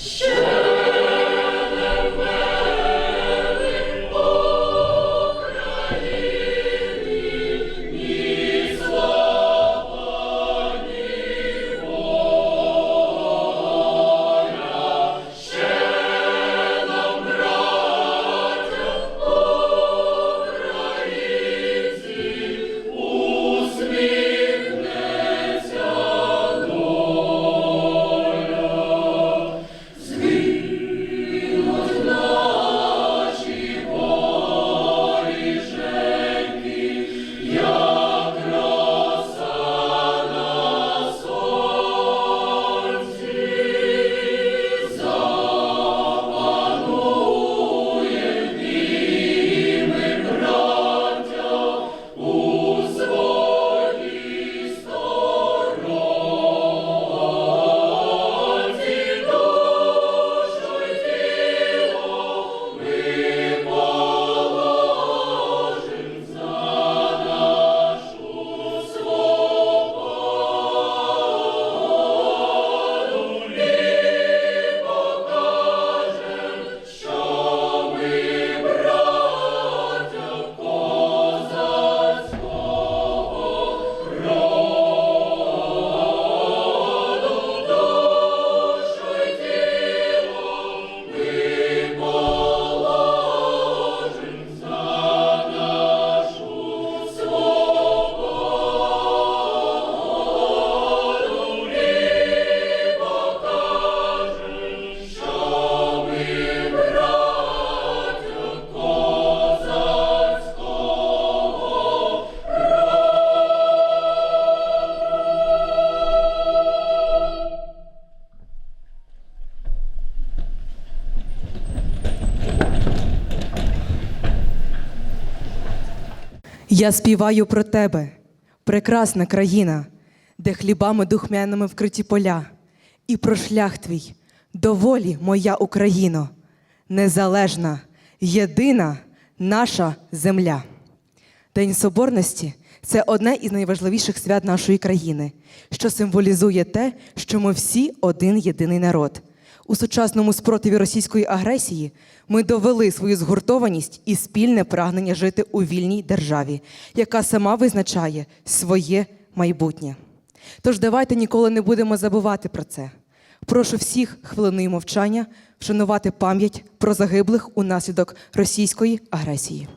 Sure. Я співаю про тебе, прекрасна країна, де хлібами духмяними вкриті поля, і про шлях твій, доволі моя Україно, незалежна, єдина наша земля. День Соборності це одне із найважливіших свят нашої країни, що символізує те, що ми всі один єдиний народ. У сучасному спротиві російської агресії ми довели свою згуртованість і спільне прагнення жити у вільній державі, яка сама визначає своє майбутнє. Тож давайте ніколи не будемо забувати про це. Прошу всіх хвилиною мовчання вшанувати пам'ять про загиблих унаслідок російської агресії.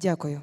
Дякую.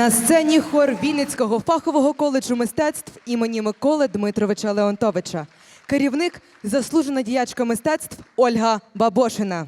На сцені хор Вінницького фахового коледжу мистецтв імені Миколи Дмитровича Леонтовича. Керівник заслужена діячка мистецтв Ольга Бабошина.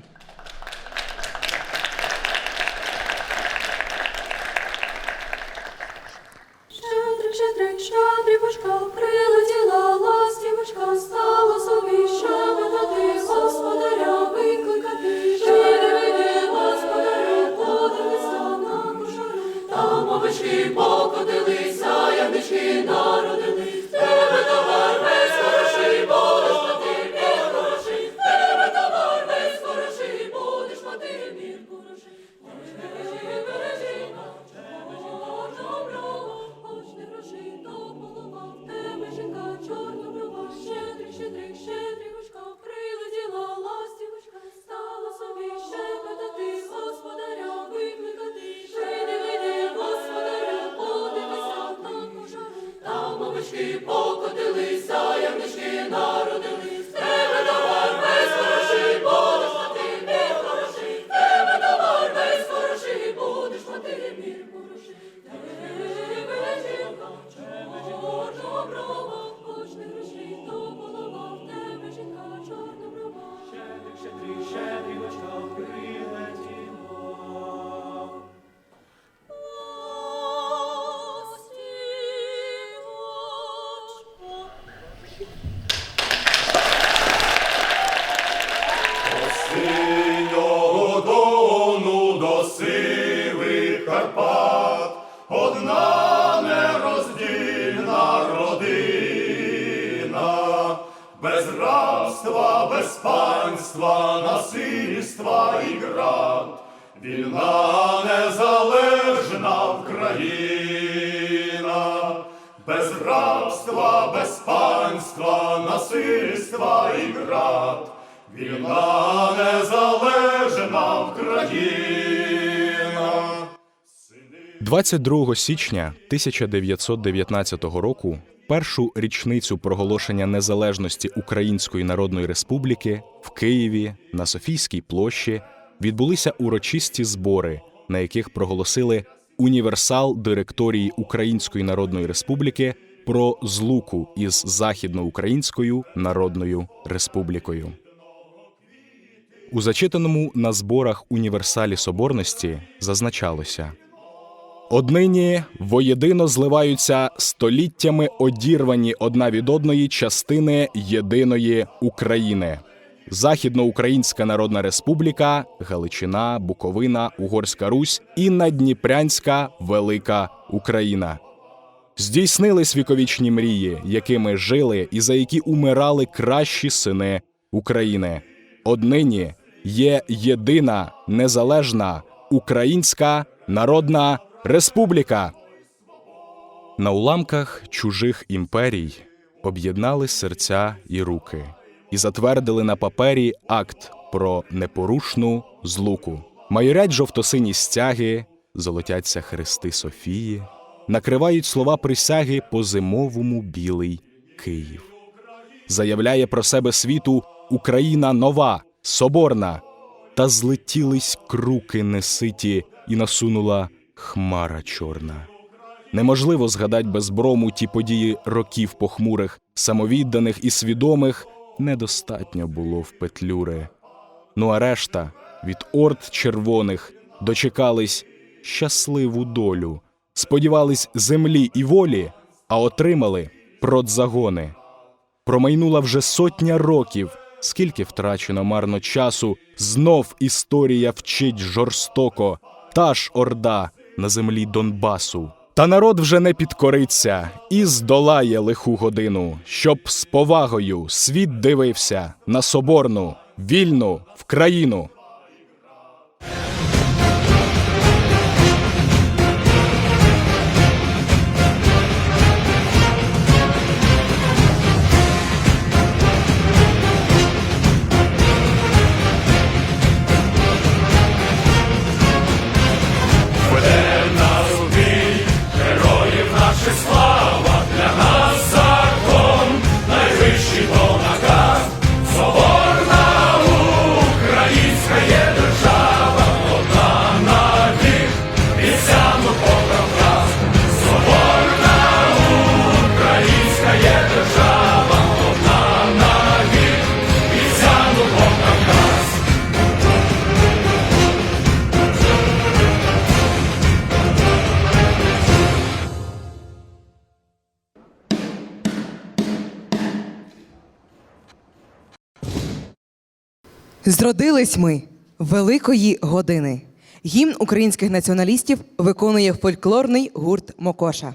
Рабства, без панства, насильства і град. Вільна незалежна Україна. 22 січня 1919 року, першу річницю проголошення незалежності Української Народної Республіки в Києві на Софійській площі відбулися урочисті збори, на яких проголосили універсал директорії Української Народної Республіки про злуку із Західноукраїнською Народною Республікою. У зачитаному на зборах універсалі соборності зазначалося. Однині воєдино зливаються століттями одірвані одна від одної частини єдиної України. Західноукраїнська Народна Республіка, Галичина, Буковина, Угорська Русь і Надніпрянська Велика Україна. Здійснились віковічні мрії, якими жили і за які умирали кращі сини України. Однині є єдина незалежна Українська Народна Республіка. На уламках чужих імперій об'єднали серця і руки і затвердили на папері акт про непорушну злуку. Майорять жовтосині стяги, золотяться хрести Софії, накривають слова присяги по зимовому білий Київ. Заявляє про себе світу Україна нова, соборна, та злетілись круки неситі, і насунула хмара чорна. Неможливо згадать без брому ті події років похмурих, самовідданих і свідомих недостатньо було в петлюри. Ну а решта від орд червоних дочекались щасливу долю, сподівались землі і волі, а отримали продзагони. Промайнула вже сотня років, скільки втрачено марно часу, знов історія вчить жорстоко, та ж орда на землі Донбасу. Та народ вже не підкориться і здолає лиху годину, щоб з повагою світ дивився на соборну, вільну в країну. Зродились ми великої години. Гімн українських націоналістів виконує фольклорний гурт Мокоша.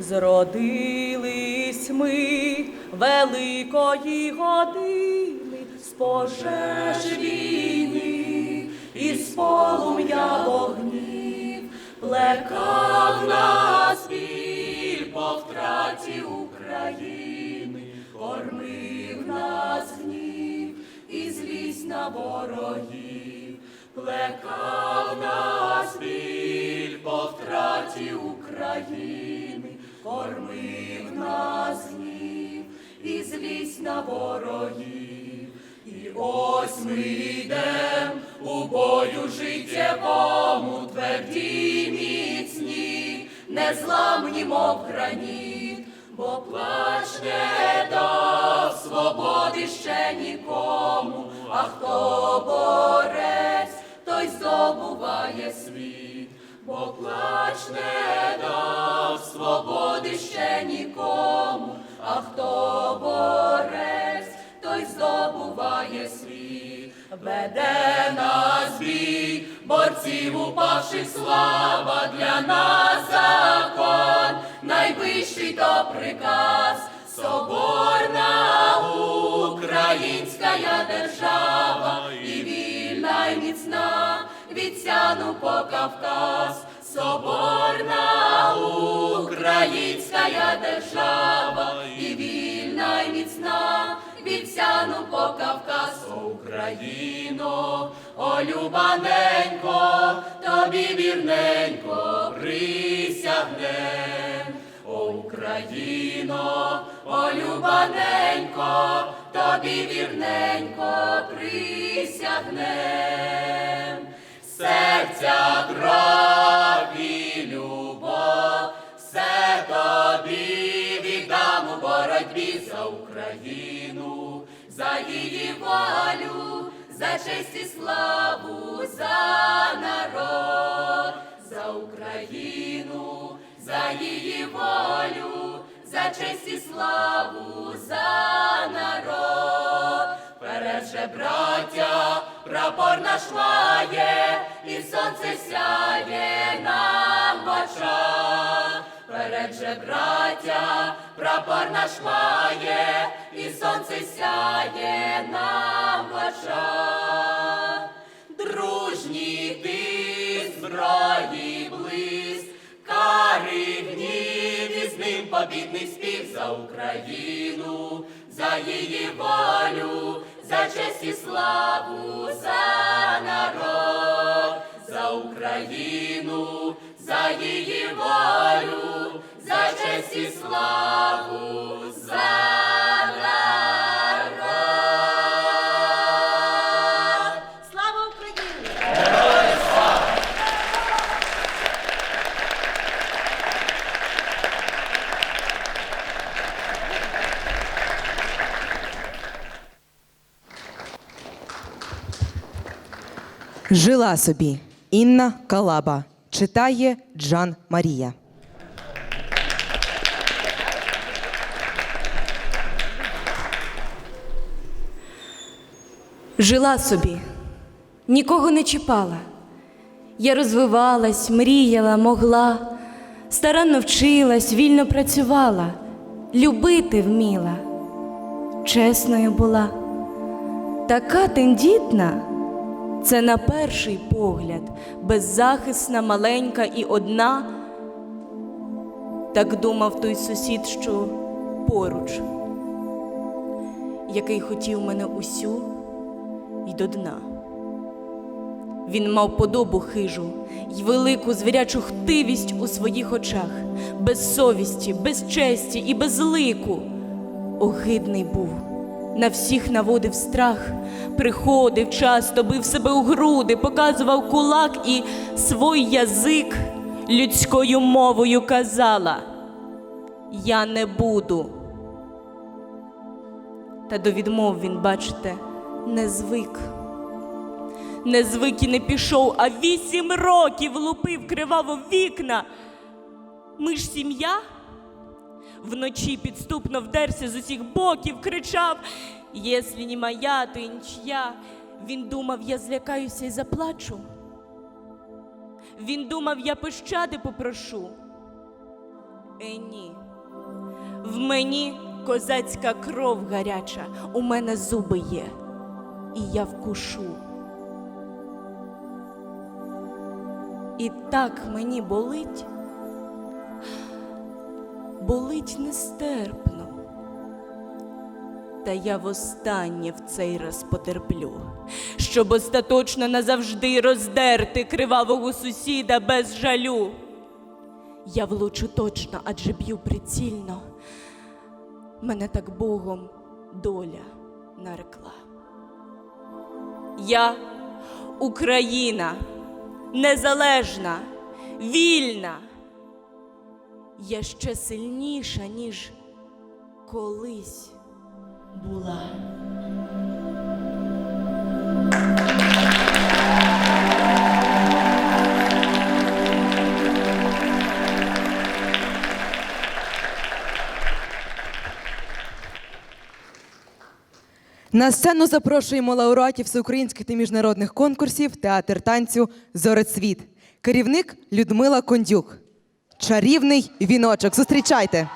Зродились ми великої години з пожеж війни і з полум'я вогнів, плекав нас біль по втраті України, кормив нас гнів і злість на ворогів, плекав нас біль по втраті України, кормив нас гнів і злість на ворогів. І ось ми йдем у бою життєвому, тверді міцні, незламні, мов граніт, бо плач не дав свободи ще нікому, а хто борець, той здобуває світ, бо плач не дав свободи ще нікому, а хто борець, веде нас бій, борців упавших слава для нас закон, найвищий то приказ, соборна українська держава. І вільна й міцна від по Кавказ, соборна українська держава. І вільна й міцна сяну по Кавказ, О, Україно, о любаненько, тобі вірненько присягнем. О, Україно, о любаненько, тобі вірненько присягнем. Серця кров і любов, все тобі віддам у боротьбі за Україну, за її волю, за честь і славу, за народ, за Україну, за її волю, за честь і славу, за народ. Вперед же, браття, прапор наш має, і сонце сяє нам в очах. Вперед же, браття, прапор наш має, очах. Дружній ти зброї блиск, кари гнів і з ним побідний спів за Україну, за її волю, за честь і славу, за народ, за Україну, за її волю, за честь і славу, за Жила собі Інна Калаба. Читає Джан Марія. Жила собі, нікого не чіпала. Я розвивалась, мріяла, могла, старанно вчилась, вільно працювала, любити вміла, чесною була. Така тендітна, це на перший погляд, беззахисна, маленька і одна. Так думав той сусід, що поруч, який хотів мене усю й до дна. Він мав подобу хижу й велику звірячу хтивість у своїх очах, без совісті, без честі і без лику. Огидний був, на всіх наводив страх, приходив часто, бив себе у груди, показував кулак і свій язик людською мовою казала: Я не буду. Та до відмов він, бачите, не звик. Не звик і не пішов, а вісім років лупив криваво вікна. Ми ж сім'я. Вночі підступно вдерся з усіх боків, кричав: Єслі не моя, то нічия. Він думав, я злякаюся і заплачу. Він думав, я пощади попрошу. Е, ні. В мені козацька кров гаряча, у мене зуби є, і я вкушу. І так мені болить, болить нестерпно. Та я востаннє в цей раз потерплю, щоб остаточно назавжди роздерти кривавого сусіда без жалю. Я влучу точно, адже б'ю прицільно. Мене так Богом доля нарекла. Я Україна, незалежна, вільна. Я ще сильніша, ніж колись була. На сцену запрошуємо лауреатів всеукраїнських та міжнародних конкурсів театр танцю Зорецвіт. Керівник Людмила Кондюк. Чарівний віночок. Зустрічайте.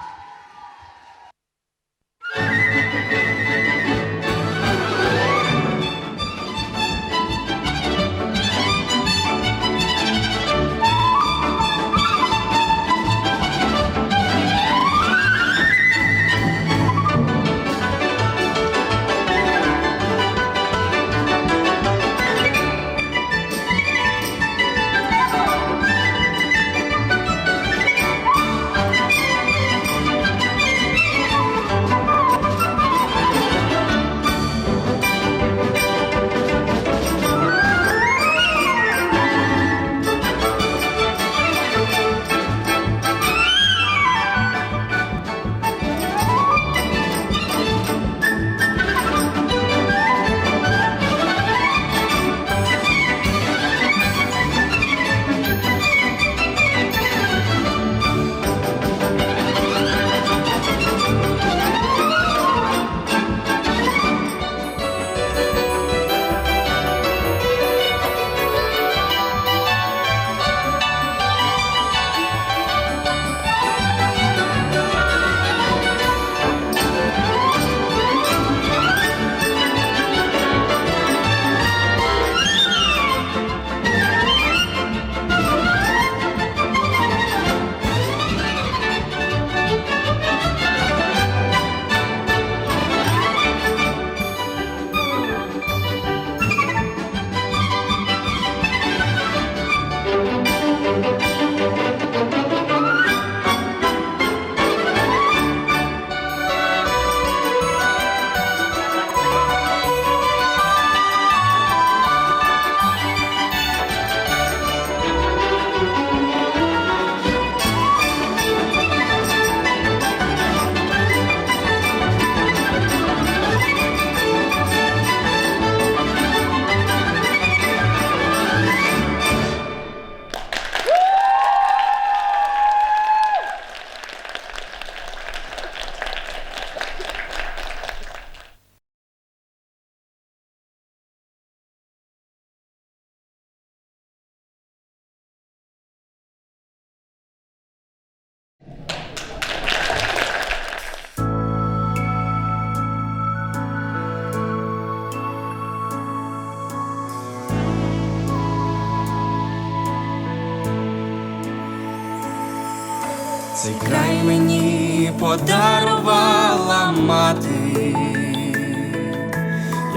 Цей край мені подарувала мати,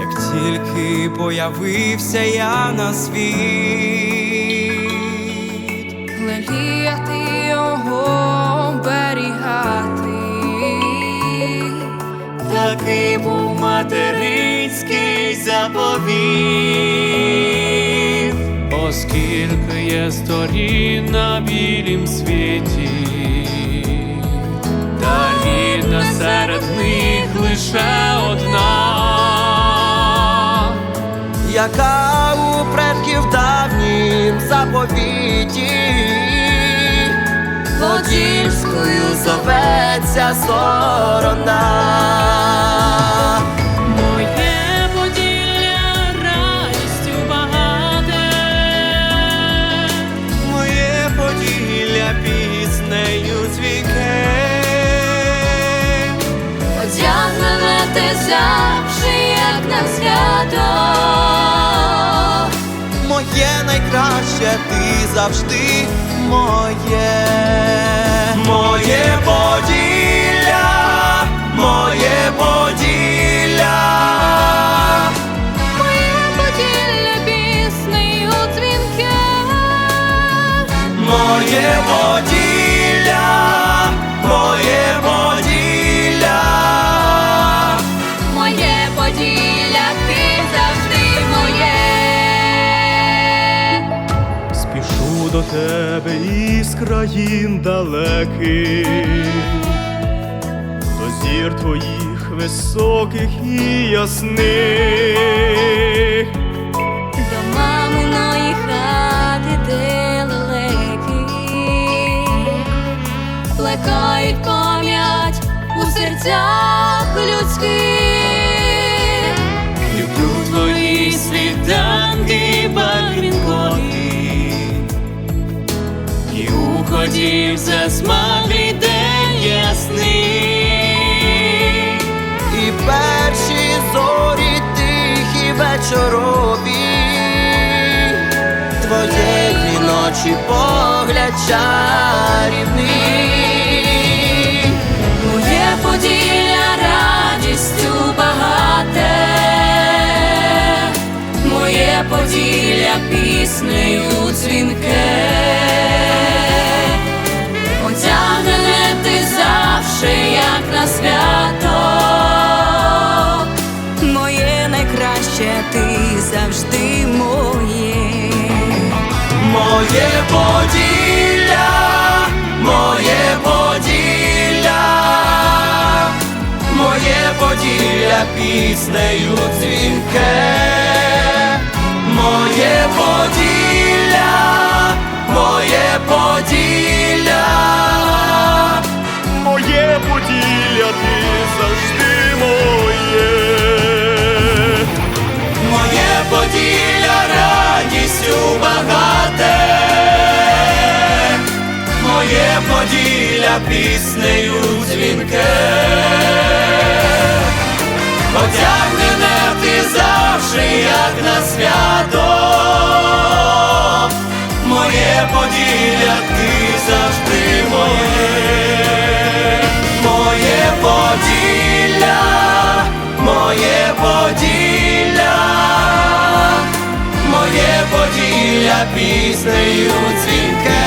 як тільки появився я на світ, леліяти його оберігати. такий був материнський заповіт. Оскільки є сторін на білім світі, та серед них лише одна, яка у предків давнім заповіті, Лодівською зоветься сторона. Найкраще, ти завжди моє. Моє поділля, моє поділля. Моє Поділля піснею дзвінке, Моє поділля, країн далеких, до зір твоїх високих і ясних. До маминої хати, де лелеки плекають пам'ять у серцях людських. Люблю твої світанки ході в день ясний. І перші зорі тихі вечорові, твоєї ночі погляд чарівний. Моє поділля радістю багате, моє поділля піснею дзвінке, завжди, як на свято. Моє найкраще, ти завжди моє. Моє поділля, моє поділля, моє поділля піснею дзвінке, моє поділля, моє поділля, багате, моє поділля піснею дзвінке. Одягнене ти завжди, як на свято, моє поділля, ти завжди моє поділля піснею дзвінке,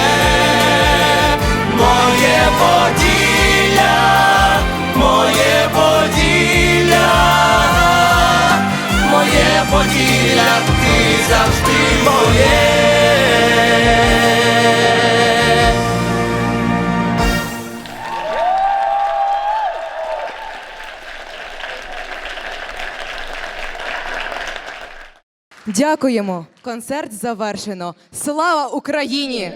моє поділля, моє поділля, моє поділля, ти завжди моє. Дякуємо. Концерт завершено. Слава Україні!